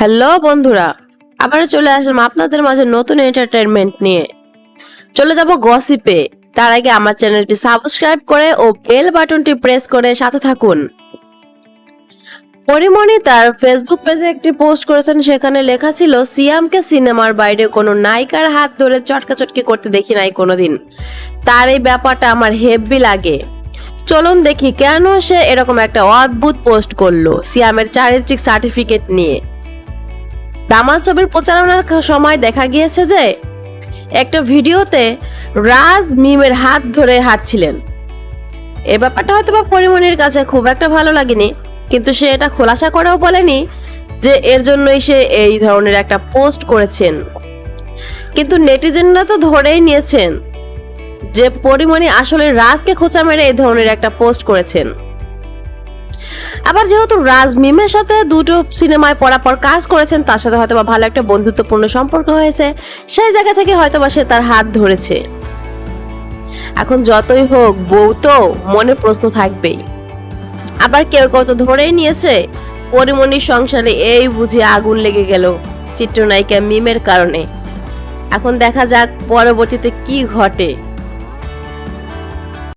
Hello বন্ধুরা আবার চলে আসলাম আপনাদের মাঝে নতুন এন্টারটেনমেন্ট নিয়ে। চলে যাব গসিপে তার আগে আমার চ্যানেলটি সাবস্ক্রাইব করে ও বেল বাটনটি প্রেস করে সাথে থাকুন। পরিমণি তার ফেসবুক পেজে একটি পোস্ট করেছেন, সেখানে লেখা ছিল, সিয়ামকে সিনেমার বাইরে কোনো নায়িকার হাত ধরে চটকাচটকি করতে দেখি নাই কোনোদিন। তার এই ব্যাপারটা আমার হেভি লাগে। চলুন দেখি কেন সে এরকম একটা অদ্ভুত পোস্ট করল, সিয়ামের চারিত্রিক সার্টিফিকেট নিয়ে। দামাল ছবির প্রচারণার সময় দেখা গিয়েছে যে একটা ভিডিওতে রাজ মিমের হাত ধরে হাঁটছিলেন। এ ব্যাপারটা হয়তো বা পরিমণির কাছে খুব একটা ভালো লাগেনি, কিন্তু সে এটা খোলাসা করেও বলেনি যে এর জন্যই সে এই ধরনের একটা পোস্ট করেছেন। কিন্তু নেটিজেনরা তো ধরেই নিয়েছেন যে পরিমণি আসলে রাজকে খোঁচা মেরে এই ধরনের একটা পোস্ট করেছেন। আবার যেহেতু রাজ মিমের সাথে দুটো সিনেমায় পরাপর কাজ করেছেন, তার সাথে হয়তো বা ভালো একটা বন্ধুত্বপূর্ণ সম্পর্ক হয়েছে। সেই জায়গা থেকে হয়তো বা সে তার হাত ধরেছে। এখন যতই হোক, বউ তো মনে প্রশ্ন থাকবেই। আবার কেউ কত ধরেই নিয়েছে পরিমণির সংসারে এই বুঝি আগুন লেগে গেল চিত্রনায়িকা মিমের কারণে। এখন দেখা যাক পরবর্তীতে কি ঘটে।